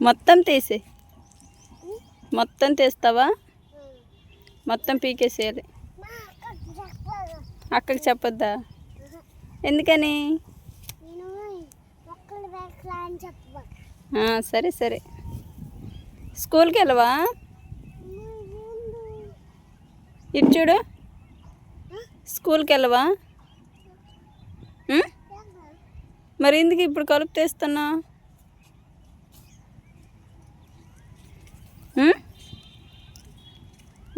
మొత్తం తీసే. మొత్తం తీస్తావా? మొత్తం పీకేసేయాలి. అక్కకి చెప్పొద్దా? ఎందుకని నేను మొక్కలు వేకలా అని చెప్పు ఆ, సరే సరే. స్కూల్కి వెళ్ళవా? ఇటు చూడు. స్కూల్కి వెళ్ళవా? మరి ఎందుకు ఇప్పుడు కలుపు తీస్తున్నా?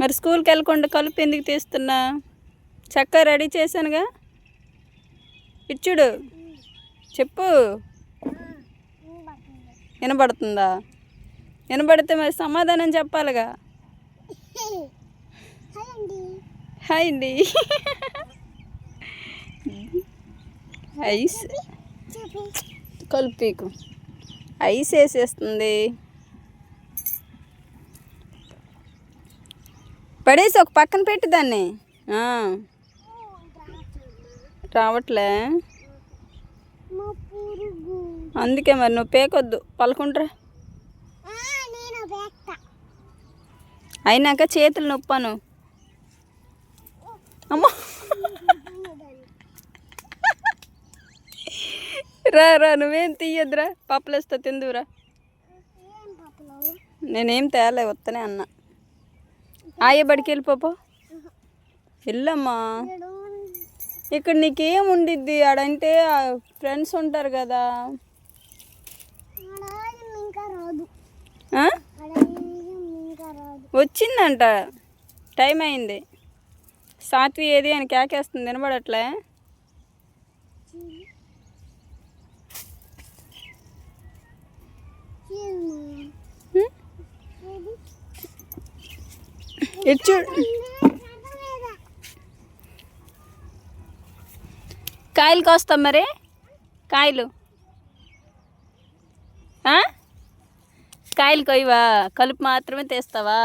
మరి స్కూల్కి వెళ్ళకుండా కలుపు ఎందుకు తీస్తున్నా? చక్కగా రెడీ చేశానుగా. ఇటు చూడు. చెప్పు. వినబడుతుందా? వినబడితే మరి సమాధానం చెప్పాలిగా? హాయ్ అండి. ఐస్ కలిపీకు. ఐస్ వేసేస్తుంది. పడేసి ఒక పక్కన పెట్టి దాన్ని. రావట్లే. అందుకే మరి నువ్వు పేకొద్దు. పలకుంట్రా అయినాక చేతులు నొప్పాను. అమ్మా. రా రా నువ్వేం తీయద్దురా. పప్పులేస్తా తిందురా నేనేం తేలే వత్తనే అన్న. ఆయ బడికి వెళ్ళిపోపో వెళ్ళమ్మా. ఇక్కడ నీకేం ఉండిద్ది ఆడంటే ఫ్రెండ్స్ ఉంటారు కదా. వచ్చిందంట. టైం అయింది. సాత్వి ఏది అని కేకేస్తుంది వినబడట్లే? చదవలేదా? కాయలు కోస్తాం మరి? కాయలు? కాయలు కొయ్యవా కలుపు మాత్రమే తీస్తావా?